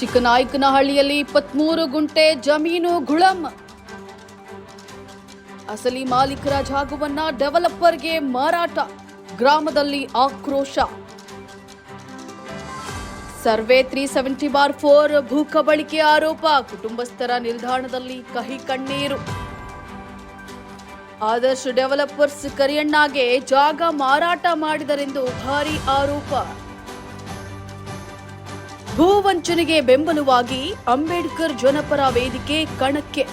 ಚಿಕ್ಕನಾಯಕನಹಳ್ಳಿಯಲ್ಲಿ ಇಪ್ಪತ್ಮೂರು ಗುಂಟೆ ಜಮೀನು ಗುಳಂ. ಅಸಲಿ ಮಾಲೀಕರ ಜಾಗವನ್ನ ಡೆವಲಪರ್ಗೆ ಮಾರಾಟ, ಗ್ರಾಮದಲ್ಲಿ ಆಕ್ರೋಶ. Survey three seventy bar four ಭೂ ಕಬಳಿಕೆ ಆರೋಪ, ಕುಟುಂಬಸ್ಥರ ನಿಲ್ದಾಣದಲ್ಲಿ ಕಹಿ ಕಣ್ಣೀರು. ಆದರ್ಶ್ ಡೆವಲಪರ್ಸ್ ಕರಿಯಣ್ಣಗೆ ಜಾಗ ಮಾರಾಟ ಮಾಡಿದರೆಂದು ಭಾರಿ ಆರೋಪ. ಭೂ ವಂಚನೆಗೆ ಬೆಂಬಲವಾಗಿ ಅಂಬೇಡ್ಕರ್ ಜನಪರ ವೇದಿಕೆ ಕಣಕ್ಕೆ.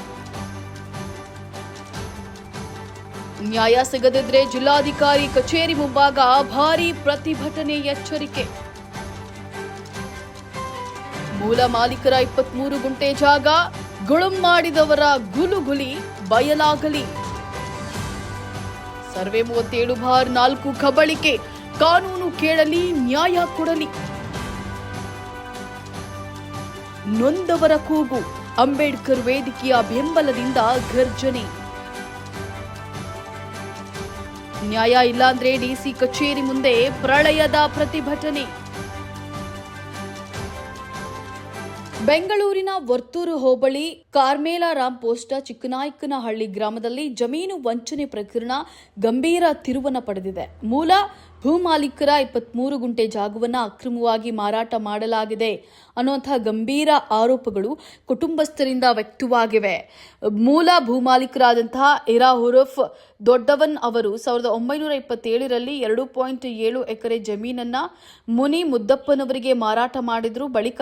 ನ್ಯಾಯ ಸಿಗದಿದ್ರೆ ಜಿಲ್ಲಾಧಿಕಾರಿ ಕಚೇರಿ ಮುಂಭಾಗ ಭಾರೀ ಪ್ರತಿಭಟನೆ ಎಚ್ಚರಿಕೆ. ಮೂಲ ಮಾಲೀಕರ ಇಪ್ಪತ್ಮೂರು ಗುಂಟೆ ಜಾಗ, ಗುಳುಂ ಮಾಡಿದವರ ಗುಲುಗುಲಿ ಬಯಲಾಗಲಿ. ಸರ್ವೆ ಮೂವತ್ತೇಳು ಬಾರ್ ನಾಲ್ಕು ಕಬಳಿಕೆ, ಕಾನೂನು ಕೇಳಲಿ, ನ್ಯಾಯ ಕೊಡಲಿ. ನೊಂದವರ ಕೂಗು. ಅಂಬೇಡ್ಕರ್ ವೇದಿಕೆಯ ಬೆಂಬಲದಿಂದ ಗರ್ಜನೆ. ನ್ಯಾಯ ಇಲ್ಲಾಂದ್ರೆ ಡಿಸಿ ಕಚೇರಿ ಮುಂದೆ ಪ್ರಳಯದ ಪ್ರತಿಭಟನೆ. ಬೆಂಗಳೂರಿನ ವರ್ತೂರು ಹೋಬಳಿ ಕಾರ್ಮೇಲಾರಾಮ್ ಪೋಸ್ಟ ಚಿಕ್ಕನಾಯಕನಹಳ್ಳಿ ಗ್ರಾಮದಲ್ಲಿ ಜಮೀನು ವಂಚನೆ ಪ್ರಕರಣ ಗಂಭೀರ ತಿರುವನ್ನ ಪಡೆದಿದೆ. ಮೂಲ ಭೂಮಾಲೀಕರ ಇಪ್ಪತ್ಮೂರು ಗುಂಟೆ ಜಾಗವನ್ನು ಅಕ್ರಮವಾಗಿ ಮಾರಾಟ ಮಾಡಲಾಗಿದೆ ಅನ್ನುವಂತಹ ಗಂಭೀರ ಆರೋಪಗಳು ಕುಟುಂಬಸ್ಥರಿಂದ ವ್ಯಕ್ತವಾಗಿವೆ. ಮೂಲ ಭೂಮಾಲೀಕರಾದಂತಹ ಇರಾ ಹುರಫ್ ದೊಡ್ಡವನ್ ಅವರು ಸಾವಿರದ ಒಂಬೈನೂರ ಇಪ್ಪತ್ತೇಳರಲ್ಲಿ ಎರಡು ಪಾಯಿಂಟ್ ಏಳು ಎಕರೆ ಜಮೀನನ್ನ ಮುನಿ ಮುದ್ದಪ್ಪನವರಿಗೆ ಮಾರಾಟ ಮಾಡಿದ್ರು. ಬಳಿಕ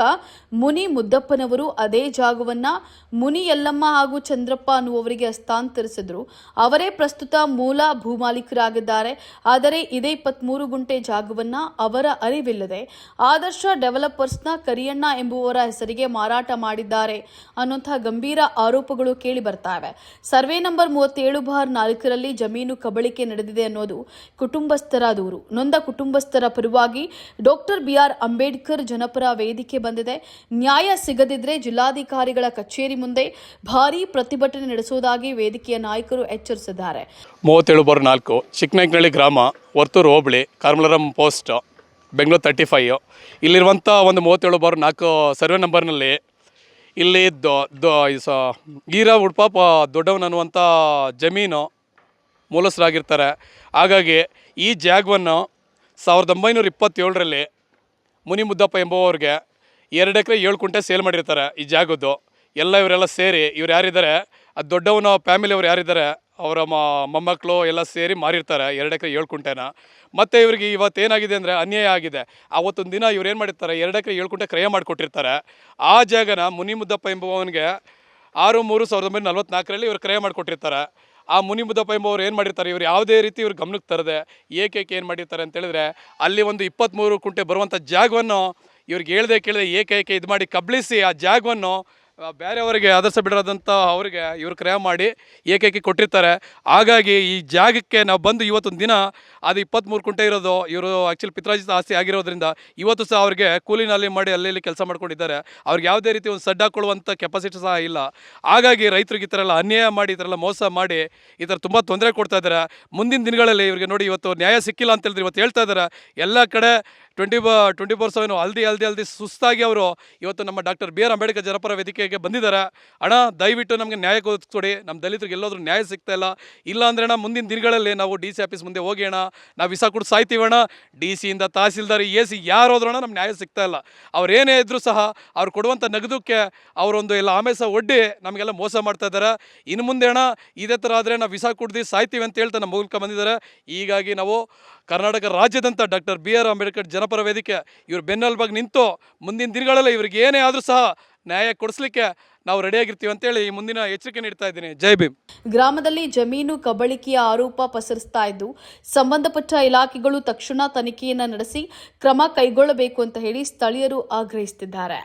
ಮುನಿ ಮುದ್ದಪ್ಪನವರು ಅದೇ ಜಾಗವನ್ನ ಮುನಿ ಯಲ್ಲಮ್ಮ ಹಾಗೂ ಚಂದ್ರಪ್ಪ ಅನ್ನುವವರಿಗೆ ಹಸ್ತಾಂತರಿಸಿದ್ರು. ಅವರೇ ಪ್ರಸ್ತುತ ಮೂಲ ಭೂಮಾಲೀಕರಾಗಿದ್ದಾರೆ. ಆದರೆ ಇದೇ ಇಪ್ಪತ್ಮೂರು ಗುಂಟೆ ಜಾಗವನ್ನ ಅವರ ಅರಿವಿಲ್ಲದೆ ಆದರ್ಶ ಡೆವಲಪರ್ಸ್ನ ಕರಿಯಣ್ಣ ಎಂಬುವರ ಹೆಸರಿಗೆ ಮಾರಾಟ ಮಾಡಿದ್ದಾರೆ ಅನ್ನುವಂತಹ ಗಂಭೀರ ಆರೋಪಗಳು ಕೇಳಿ ಬರ್ತಾವೆ. ಸರ್ವೆ ನಂಬರ್ ಮೂವತ್ತೇಳು ಬಾರ್ ನಾಲ್ಕರಲ್ಲಿ ಜಮೀನು ಕಬಳಿಕೆ ನಡೆದಿದೆ ಅನ್ನೋದು ಕುಟುಂಬಸ್ಥರ ದೂರು. ನೊಂದ ಕುಟುಂಬಸ್ಥರ ಪರವಾಗಿ ಡಾಕ್ಟರ್ ಬಿಆರ್ ಅಂಬೇಡ್ಕರ್ ಜನಪರ ವೇದಿಕೆ ಬಂದಿದೆ. ನ್ಯಾಯ ಸಿಗದಿದ್ರೆ ಜಿಲ್ಲಾಧಿಕಾರಿಗಳ ಕಚೇರಿ ಮುಂದೆ ಭಾರೀ ಪ್ರತಿಭಟನೆ ನಡೆಸುವುದಾಗಿ ವೇದಿಕೆಯ ನಾಯಕರು ಎಚ್ಚರಿಸಿದ್ದಾರೆ. ಮೂವತ್ತೇಳು ಬಾರ್ ನಾಲ್ಕು ಚಿಕ್ಕನಕ್ನಳ್ಳಿ ಗ್ರಾಮ, Varthur hobli Carmelaram post, Bengaluru thirty five ಇಲ್ಲಿರುವಂಥ ಒಂದು ಮೂವತ್ತೇಳು ಬಾರ್ ನಾಲ್ಕು ಸರ್ವೆ ನಂಬರ್ನಲ್ಲಿ ಇಲ್ಲಿ ಸ ಗೀರ ಉಡ್ಪಾಪ ದೊಡ್ಡವನ್ ಅನ್ನುವಂಥ ಜಮೀನು ಮೂಲಸ್ಥರಾಗಿರ್ತಾರೆ. ಹಾಗಾಗಿ ಈ ಜಾಗವನ್ನು ಸಾವಿರದ ಒಂಬೈನೂರ ಇಪ್ಪತ್ತೇಳರಲ್ಲಿ ಮುನಿಮುದ್ದಪ್ಪ ಎಂಬುವವ್ರಿಗೆ ಎರಡು ಎಕರೆ ಏಳು ಕುಂಟೆ ಸೇಲ್ ಮಾಡಿರ್ತಾರೆ ಈ ಜಾಗದ್ದು. ಎಲ್ಲ ಇವರೆಲ್ಲ ಸೇರಿ ಇವ್ರು ಯಾರಿದ್ದಾರೆ? ಆ ದೊಡ್ಡವನ ಫ್ಯಾಮಿಲಿ ಅವ್ರು ಯಾರಿದ್ದಾರೆ? ಅವರ ಮೊಮ್ಮಕ್ಕಳು ಎಲ್ಲ ಸೇರಿ ಮಾರಿರ್ತಾರೆ ಎರಡು ಎಕರೆ ಏಳು ಕುಂಟೆನ ಮತ್ತು ಇವ್ರಿಗೆ ಇವತ್ತು ಏನಾಗಿದೆ ಅಂದರೆ ಅನ್ಯಾಯ ಆಗಿದೆ. ಆವತ್ತೊಂದು ದಿನ ಇವ್ರು ಏನು ಮಾಡಿರ್ತಾರೆ? ಎರಡು ಎಕರೆ ಏಳು ಕುಂಟೆ ಕ್ರಯ ಮಾಡಿಕೊಟ್ಟಿರ್ತಾರೆ. ಆ ಜಾಗನ ಮುನಿಮುದ್ದಪ್ಪ ಎಂಬುವವನಿಗೆ ಆರು ಮೂರು ಸಾವಿರದ ಒಂಬೈನೂರ ನಲ್ವತ್ನಾಲ್ಕರಲ್ಲಿ ಇವರು ಕ್ರಯ ಮಾಡಿಕೊಟ್ಟಿರ್ತಾರೆ. ಆ ಮುನಿಮುದ್ದಪ್ಪ ಎಂಬುವರು ಏನು ಮಾಡಿರ್ತಾರೆ? ಇವ್ರು ಯಾವುದೇ ರೀತಿ ಇವ್ರು ಗಮನಕ್ಕೆ ತರದೆ ಏಕೆ ಏನು ಮಾಡಿರ್ತಾರೆ ಅಂತ ಹೇಳಿದ್ರೆ ಅಲ್ಲಿ ಒಂದು ಇಪ್ಪತ್ತ್ಮೂರು ಕುಂಟೆ ಬರುವಂಥ ಜಾಗವನ್ನು ಇವ್ರಿಗೆ ಹೇಳ್ದೆ ಕೇಳಿದೆ ಏಕೈಕ ಇದು ಮಾಡಿ ಕಬಳಿಸಿ ಆ ಜಾಗವನ್ನು ಬೇರೆಯವರಿಗೆ ಆದರ್ಶ ಬಿಡೋದಂಥ ಅವರಿಗೆ ಇವರು ಕ್ರಯ ಮಾಡಿ ಏಕೈಕಿ ಕೊಟ್ಟಿರ್ತಾರೆ. ಹಾಗಾಗಿ ಈ ಜಾಗಕ್ಕೆ ನಾವು ಬಂದು ಇವತ್ತೊಂದು ದಿನ, ಅದು ಇಪ್ಪತ್ತ್ಮೂರು ಕುಂಟೆ ಇರೋದು, ಇವರು ಆ್ಯಕ್ಚುಲಿ ಪಿತ್ರಾಜಿತ ಆಸ್ತಿ ಆಗಿರೋದ್ರಿಂದ ಇವತ್ತು ಸಹ ಅವ್ರಿಗೆ ಕೂಲಿನಲ್ಲಿ ಮಾಡಿ ಅಲ್ಲಿ ಕೆಲಸ ಮಾಡ್ಕೊಂಡಿದ್ದಾರೆ. ಅವ್ರಿಗೆ ಯಾವುದೇ ರೀತಿ ಒಂದು ಸಡ್ಡ ಹಾಕೊಳ್ಳುವಂಥ ಕೆಪಾಸಿಟಿ ಸಹ ಇಲ್ಲ. ಹಾಗಾಗಿ ರೈತರಿಗೆ ಈ ಥರ ಎಲ್ಲ ಅನ್ಯಾಯ ಮಾಡಿ, ಈ ಥರ ಎಲ್ಲ ಮೋಸ ಮಾಡಿ ಈ ಥರ ತುಂಬ ತೊಂದರೆ ಕೊಡ್ತಾ ಇದ್ದಾರೆ. ಮುಂದಿನ ದಿನಗಳಲ್ಲಿ ಇವ್ರಿಗೆ ನೋಡಿ ಇವತ್ತು ನ್ಯಾಯ ಸಿಕ್ಕಿಲ್ಲ ಅಂತ ಹೇಳಿದ್ರೆ ಇವತ್ತು ಹೇಳ್ತಾ ಇದ್ದಾರೆ. ಎಲ್ಲ ಕಡೆ ಟ್ವೆಂಟಿ ಬ, ಟ್ವೆಂಟಿ ಫೋರ್ ಸೆವೆನ್ ಅಲ್ದಿ ಅಲ್ದಿ ಅಲ್ದಿ ಸುಸ್ತಾಗಿ ಅವರು ಇವತ್ತು ನಮ್ಮ ಡಾಕ್ಟರ್ ಬಿ ಆರ್ ಅಂಬೇಡ್ಕರ್ ಜನಪರ ವೇದಿಕೆಗೆ ಬಂದಿದ್ದಾರೆ. ಅಣ್ಣ, ದಯವಿಟ್ಟು ನಮಗೆ ನ್ಯಾಯ ಕೊಡಿಸ್ಕೊಡಿ ನಮ್ಮ ದಲಿತರಿಗೆ ಎಲ್ಲೋದ್ರೂ ನ್ಯಾಯ ಸಿಗ್ತಾ ಇಲ್ಲ. ಇಲ್ಲ ಅಂದ್ರೆ ಅಣ್ಣ, ಮುಂದಿನ ದಿನಗಳಲ್ಲಿ ನಾವು ಡಿ ಸಿ ಆಫೀಸ್ ಮುಂದೆ ಹೋಗಿ ಅಣ್ಣ, ನಾವು ವಿಸಾ ಕೊಟ್ಟು ಸಾಯ್ತೀವಣ್ಣ ಡಿ ಸಿಯಿಂದ ತಹಸೀಲ್ದಾರ್ ಎ ಸಿ ಯಾರು ಹೋದ್ರೂ ಅಣ್ಣ ನ್ಯಾಯ ಸಿಗ್ತಾ ಇಲ್ಲ. ಅವ್ರು ಏನೇ ಇದ್ರೂ ಸಹ ಅವ್ರು ಕೊಡುವಂಥ ನಗದಕ್ಕೆ ಅವರೊಂದು ಎಲ್ಲ ಆಮೇಸ ಒಡ್ಡಿ ನಮಗೆಲ್ಲ ಮೋಸ ಮಾಡ್ತಾ ಇದ್ದಾರೆ. ಇನ್ನು ಮುಂದೆ ಅಣ್ಣ, ಇದೇ ಥರ ಆದರೆ ನಾವು ವಿಸಾ ಕೊಡ್ದು ಸಾಯ್ತೀವಿ ಅಂತ ಹೇಳ್ತಾ ನಮ್ಮ ಮೂಲಕ ಬಂದಿದ್ದಾರೆ. ಹೀಗಾಗಿ ನಾವು Karnataka ರಾಜ್ಯದಂಥ doctor B R Ambedkar Janapara Vedike ಇವರು ಬೆನ್ನೆಲುಬಾಗಿ ನಿಂತು ಮುಂದಿನ ದಿನಗಳಲ್ಲಿ ಇವ್ರಿಗೆ ಏನೇ ಆದರೂ ಸಹ ನ್ಯಾಯ ಕೊಡಿಸ್ಲಿಕ್ಕೆ ನಾವು ರೆಡಿಯಾಗಿರ್ತೀವಿ ಅಂತೇಳಿ ಈ ಮುಂದಿನ ಎಚ್ಚರಿಕೆ ನೀಡ್ತಾ ಇದ್ದೀನಿ. ಜೈ ಭೀಮ್. ಗ್ರಾಮದಲ್ಲಿ ಜಮೀನು ಕಬಳಿಕೆಯ ಆರೋಪ ಪಸರಿಸ್ತಾ ಇದ್ದು, ಸಂಬಂಧಪಟ್ಟ ಇಲಾಖೆಗಳು ತಕ್ಷಣ ತನಿಖೆಯನ್ನು ನಡೆಸಿ ಕ್ರಮ ಕೈಗೊಳ್ಳಬೇಕು ಅಂತ ಹೇಳಿ ಸ್ಥಳೀಯರು ಆಗ್ರಹಿಸುತ್ತಿದ್ದಾರೆ.